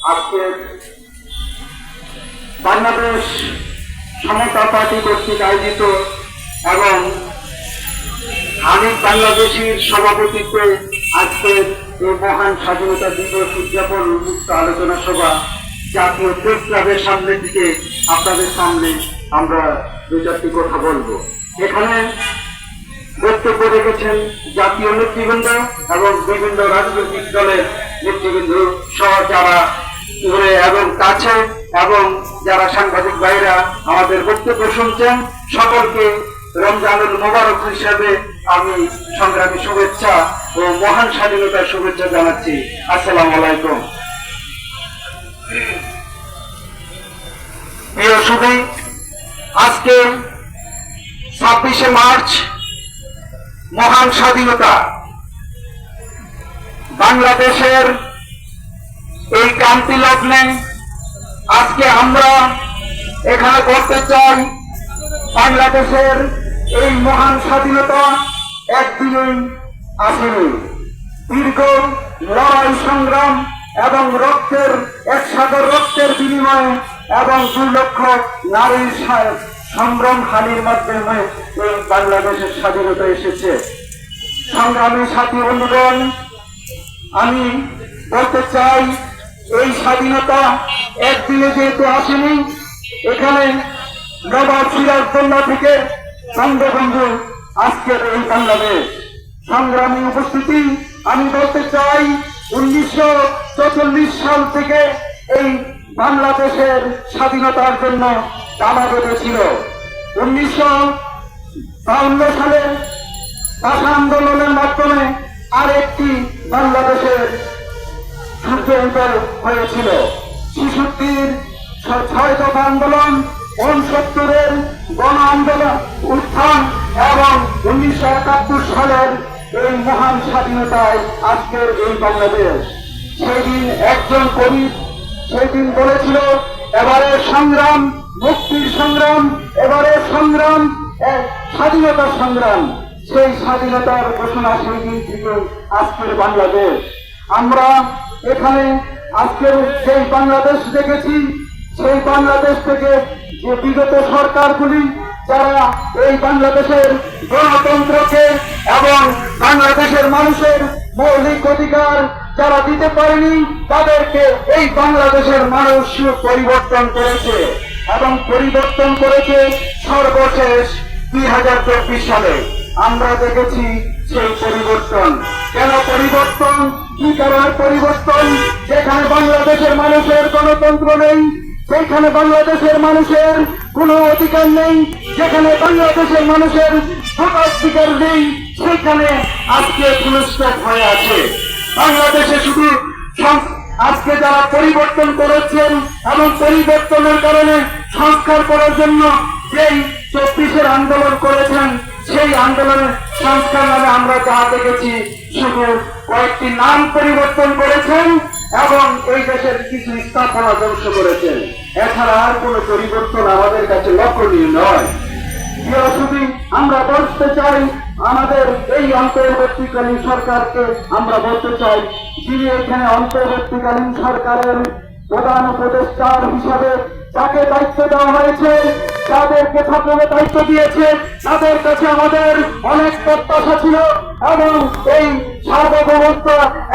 আজকে বাংলাদেশ সমতা পার্টি কর্তৃক আয়োজিত এবং হানিফ বাংলাদেশের সভাপতিত্বে আজকে এই মহান স্বাধীনতা দিবস উদযাপন মুক্ত আলোচনা সভা জাতীয় প্রেস ক্লাবের সামনে থেকে আপনাদের সামনে আমরা দু চারটি কথা বলব। এখানে বক্তব্য রেখেছেন জাতীয় নেতৃবৃন্দ এবং বিভিন্ন রাজনৈতিক দলের নেতৃবৃন্দ সহ যারা এবং কাছে এবং যারা সাংবাদিক ভাইরা আমাদের বক্তব্য শুনছেন, সকলকে রমজানুল মোবারক হিসাবে আমি সংগ্রামী শুভেচ্ছা ও মহান স্বাধীনতার শুভেচ্ছা জানাচ্ছি। আসসালামু আলাইকুম। প্রিয় শুধু আজকে ছাব্বিশে মার্চ, মহান স্বাধীনতা। বাংলাদেশের এই ক্রান্তি লগ্নে আজকে আমরা এখানে করতে চাই বাংলাদেশের এই মহান স্বাধীনতা একদিনেই আসেনি। দীর্ঘ লড়াই সংগ্রাম এবং রক্তের এক সাগর রক্তের বিনিময়ে এবং দুই লক্ষ নারীর সংগ্রাম হানির মাধ্যমে এই বাংলাদেশের স্বাধীনতা এসেছে। সংগ্রামী সাথী বন্ধুগণ, আমি বলতে চাই এই স্বাধীনতা একদিনে যেহেতু আসেনি, এখানে নবাব সিরাজদোল্লা থেকে বঙ্গবন্ধু আজকের এই বাংলাদেশ সংগ্রামী উপস্থিতি, আমি বলতে চাই, উনিশশো সাল থেকে এই বাংলাদেশের স্বাধীনতার জন্য দাবা বেঁধেছিল। উনিশশো সালে ভাষা আন্দোলনের মাধ্যমে আরেকটি বাংলাদেশের সূর্য হয়েছিল। শিশুটির ছয় দফা আন্দোলন উনসত্তরের গণ আন্দোলন উত্থান এবং উনিশশো একাত্তর সালের এই মহান স্বাধীনতায় আজকের এই বাংলাদেশ। সেদিন একজন কবি সেদিন বলেছিল এবারে সংগ্রাম, মুক্তির সংগ্রাম এবারে সংগ্রাম এক স্বাধীনতার সংগ্রাম। সেই স্বাধীনতার ঘোষণা সেই দিন থেকে আজকের বাংলাদেশ। আমরা এখানে আজকের সেই বাংলাদেশ দেখেছি, সেই বাংলাদেশ থেকে যে বিগত সরকারগুলি যারা এই বাংলাদেশের গণতন্ত্রকে এবং বাংলাদেশের মানুষের মৌলিক অধিকার যারা দিতে পারেনি, তাদেরকে এই বাংলাদেশের মানুষ পরিবর্তন করেছে এবং পরিবর্তন করেছে সর্বশেষ দুই হাজার চব্বিশ সালে। আমরা দেখেছি সেই পরিবর্তন। কেন পরিবর্তন? কি কারণে পরিবর্তন? যেখানে বাংলাদেশের মানুষের গণতন্ত্র নেই সেখানে বাংলাদেশের মানুষের কোনো অধিকার নেই। যেখানে বাংলাদেশের মানুষের ভোটাধিকার নেই সেখানে আজকে পুরস্কার হয়ে আছে। বাংলাদেশে শুধু আজকে যারা পরিবর্তন করেছেন এবং পরিবর্তনের কারণে সংস্কার করার জন্য যেই চব্বিশের আন্দোলন করেছেন সেই আন্দোলনের সংস্কার নামে আমরা যা দেখেছি শুধু কয়েকটি নাম পরিবর্তন করেছেন এবং এই দেশের কিছু স্থাপনা ধ্বংস করেছেন। এছাড়া আর কোনো পরিবর্তন আমাদের কাছে লক্ষণীয় নয়। সুধী, আমরা বলতে চাই আমাদের এই অন্তর্বর্তীকালীন সরকারকে আমরা বলতে চাই যিনি এখানে অন্তর্বর্তীকালীন সরকারের প্রধান উপদেষ্টার হিসাবে যাকে দায়িত্ব দেওয়া হয়েছে যাদেরকে ছাত্রকে দায়িত্ব দিয়েছে, তাদের কাছে আমাদের অনেক প্রত্যাশা ছিল এবং এই সার্বভৌমত্ব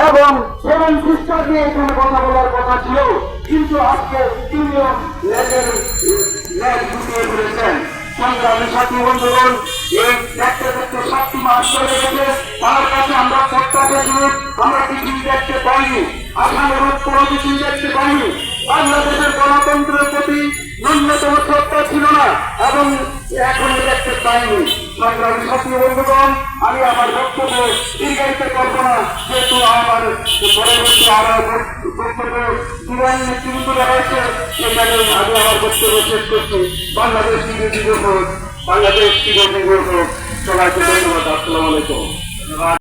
এবং সেভেন সিস্টার নিয়ে এখানে কথা বলার কথা ছিল। কিন্তু আজকে তিনিও সাথী এই সাতটি তার কাছে আমরা প্রত্যাশা ছিল, আমরা কিছুই দেখতে পাইনি। আশানুরূপ কোনো কিছুই দেখতে পাইনি। বাংলাদেশের গণতন্ত্রের প্রতি ন্যূনতম শ্রদ্ধা ছিল না, এবং এখন দেখতে পাইনি। সংগ্রামী সাথী বন্ধুগণ, আমি আমার বক্তব্য দীর্ঘায়িত করব না, যেহেতু আমার পরবর্তী আরও বক্তব্য দিবান নেতৃবৃন্দ রয়েছে সেখানে আমি আমার বক্তব্য শেষ করছি। বাংলাদেশ দিবস হোক, বাংলাদেশ দিবস হোক, সবাইকে ধন্যবাদ, আসসালামু আলাইকুম।